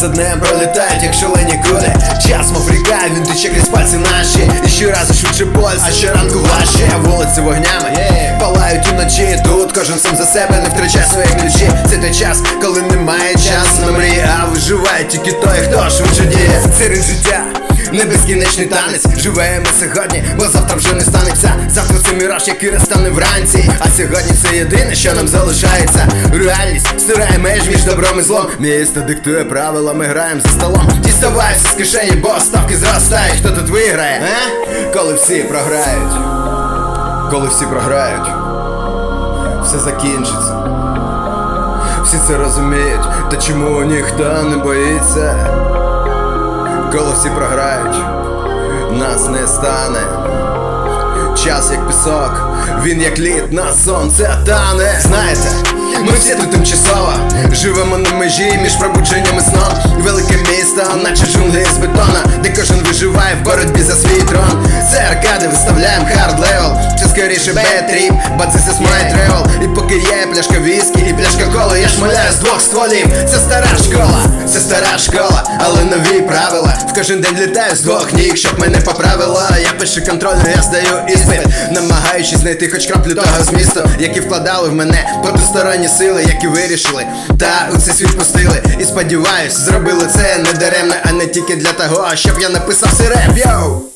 за днем пролітають, як шалені куди. Час мов ріка, він тече крізь пальці наші. І щоразу швидше пульс, а щоранку важче. Вулиці вогнями палають уночі. Тут кожен сам за себе не втрачає свої ключі. Це той час, коли немає часу на мрії А виживає тільки той, хто швидше діє. Це життя не безкінечний танець. Живемо сьогодні, бо завтра вже не станеться. Завтра це міраж, який розтане вранці. А сьогодні це єдине, що нам залишається Реальність. Стирає меж між добром і злом. Місто диктує правила, ми граємо за столом. Діставайся з кишені, бо ставки зростають. Хто тут виграє, а? Коли всі програють. Коли всі програють. Все закінчиться. Всі це розуміють, та чому ніхто не боїться? Коли всі програють, нас не стане. Час як пісок, він як лід на сонце тане. Всі тут тимчасово живемо на межі між пробудженням і сном. Велике місто, наче джунглі з бетона, де кожен виживає в боротьбі за свій трон. Це аркади, виставляємо хард левел. Це скоріше бетріп, this is my І поки є пляшка віскі і пляшка коли я шмаляю з двох стволів. Це стара школа, це стара школа, але нові правила. В кожен день літаю з двох ніг, щоб мене поправило. Я пишу контрольну, я здаю іспит, намагаючись знайти хоч краплю того змісту, які вкладали в мене потусторонні сили, які вирішили. Та у цей світ пустили. І сподіваюсь, зробили це не даремно, а не тільки для того, щоб я написав реп. Йоу!